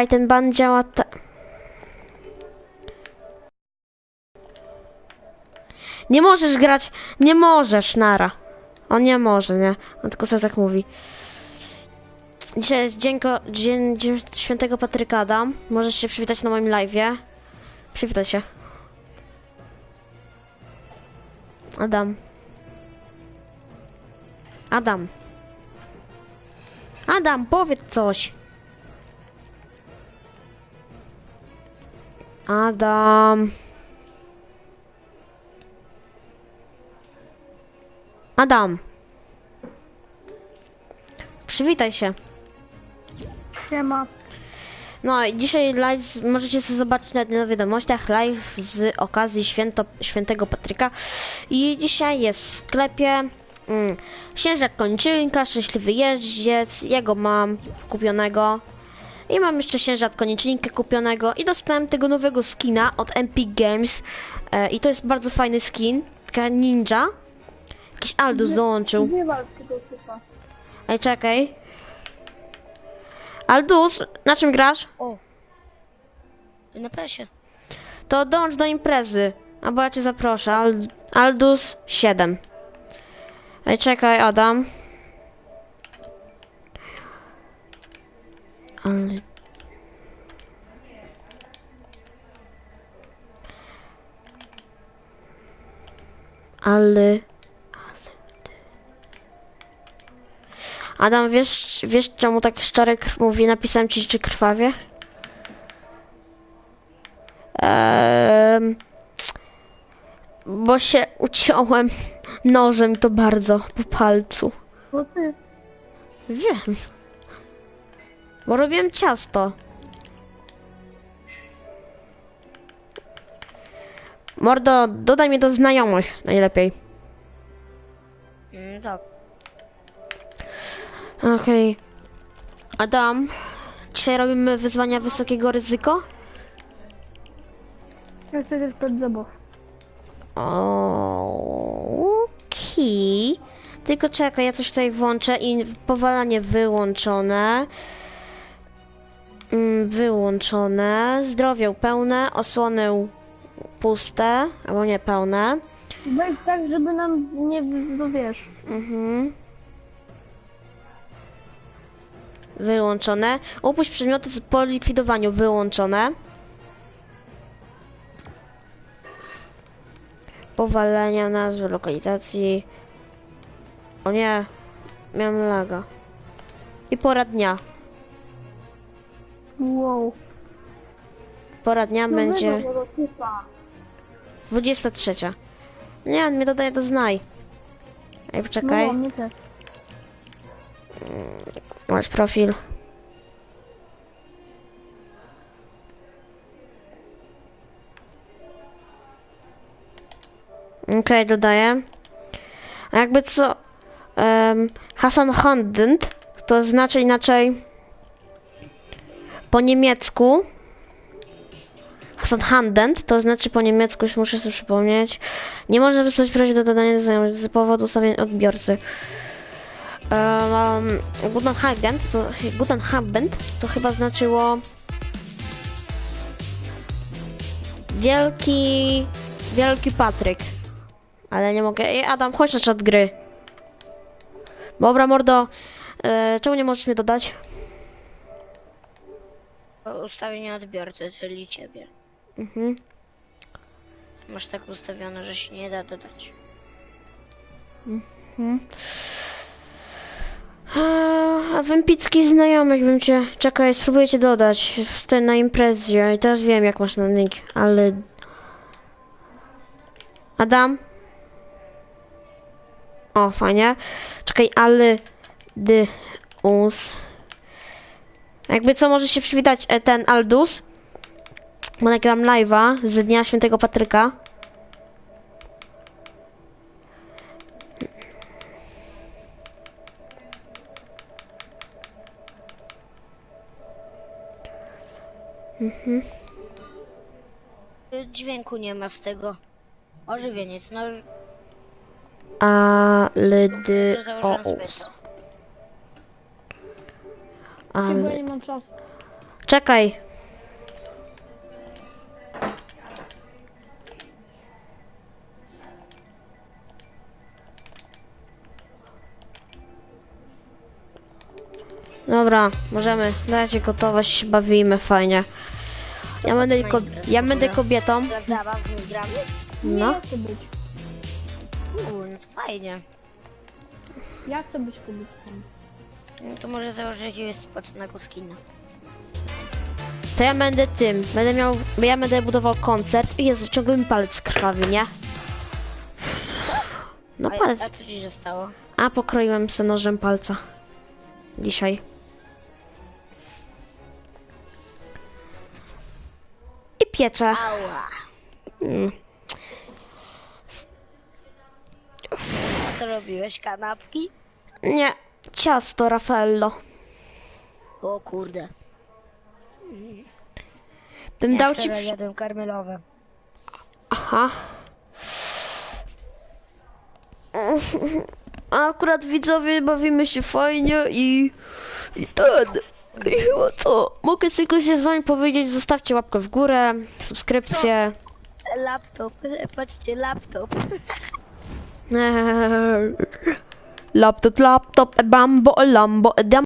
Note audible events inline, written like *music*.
Słuchaj, ten ban działa ta... Nie możesz grać, nie możesz, Nara. On nie może, nie? On tylko sobie tak mówi. Dzisiaj jest dzień, dzień, dzień świętego Patryka Adam. Możesz się przywitać na moim live'ie. Przywitaj się. Adam. Adam. Adam, powiedz coś. Adam. Adam. Przywitaj się. Siema. No i dzisiaj live możecie sobie zobaczyć na, wiadomościach live z okazji święto, świętego Patryka. I dzisiaj jest w sklepie mm, Księżak Kończynka, Szczęśliwy Jeździec, jego mam kupionego. I mam jeszcze Księżat Koniczynkę kupionego i dostałem tego nowego skina od MP Games. E, I to jest bardzo fajny skin, taka ninja. Jakiś Aldus dołączył. Nie walcz tego typa. Ej, czekaj. Aldus, na czym grasz? O. Na pesie. To dołącz do imprezy. Albo ja cię zaproszę. Al Aldus 7. Ej, czekaj, Adam. Ale... Ale... Adam, wiesz, wiesz czemu tak szczery krw mówi? Napisałem ci, czy krwawie? Bo się uciąłem nożem to bardzo po palcu. Bo ty. Wiem. Bo robiłem ciasto. Mordo, dodaj mnie do znajomych najlepiej. Mm, tak. Okej. Adam, dzisiaj robimy wyzwania wysokiego ryzyko? Ja chcę też pod zabaw. Okej. Tylko czekaj, ja coś tutaj włączę i powalanie wyłączone. Mm, Wyłączone. Zdrowie pełne, osłony puste, albo nie pełne. Weź tak, żeby nam nie, wiesz. Mhm. Wyłączone. Opuść przedmioty po likwidowaniu. Wyłączone. Powalenia nazwy lokalizacji. O nie. Miałem laga. I pora dnia. Wow. Pora dnia będzie Nowego typa. 23. Nie, on mnie dodaje do znaj. Ej, poczekaj. No, mnie też. Masz profil. Okej, dodaję. A jakby co? Um, Hasan Handent to znaczy inaczej po niemiecku. Hasan Handent to znaczy po niemiecku, już muszę sobie przypomnieć. Nie można wysłać prośby do dodania z powodu ustawień odbiorcy. Um, Guten Abend to, to chyba znaczyło Wielki Wielki Patryk. Ale nie mogę. Ej, Adam, chodź na czat gry. Dobra, mordo. E, czemu nie możesz mnie dodać? Ustawienie odbiorcy, czyli ciebie. Mhm. Masz tak ustawione, że się nie da dodać. Eee, A w znajomych bym cię... Czekaj, spróbuję cię dodać. Wstę na imprezie i teraz wiem jak masz na nick, ale... Adam? O, fajnie. Czekaj, ale... Dy... Us... Jakby co, może się przywitać e, ten Aldus. Bo nagram live'a z Dnia Świętego Patryka. Y, Dźwięku nie ma z tego. Ożywieniec, no Ale... Dy... to O... założyłem Us. sobie to. Chyba nie mam czasu. Czekaj. Dobra, możemy. Dajcie gotowość, się bawimy fajnie. Ja będę, ko- ja będę kobietą. Prawda, gramy? No. Ja chcę być. Fajnie. Ja chcę być kobietą. No to może założę jakiegoś spoczonego skina. To ja będę tym. Będę miał. Ja będę budował koncert. I Jezu, ciągle mi palec krwawi, nie? No A, palec. a co ci się stało? A pokroiłem se nożem palca. Dzisiaj. I pieczę. Ała. Mm. A co robiłeś? Kanapki? Nie, ciasto Raffaello. O kurde. Bym Ja dał ci. Przy... jadłem karmelowe. Aha. A akurat widzowie bawimy się fajnie i. I ten. I chyba co? Mogę tylko się z wami powiedzieć, zostawcie łapkę w górę, subskrypcję. Laptop, patrzcie, laptop. *laughs* Laptop, laptop, e bambo, e lambo, e dam.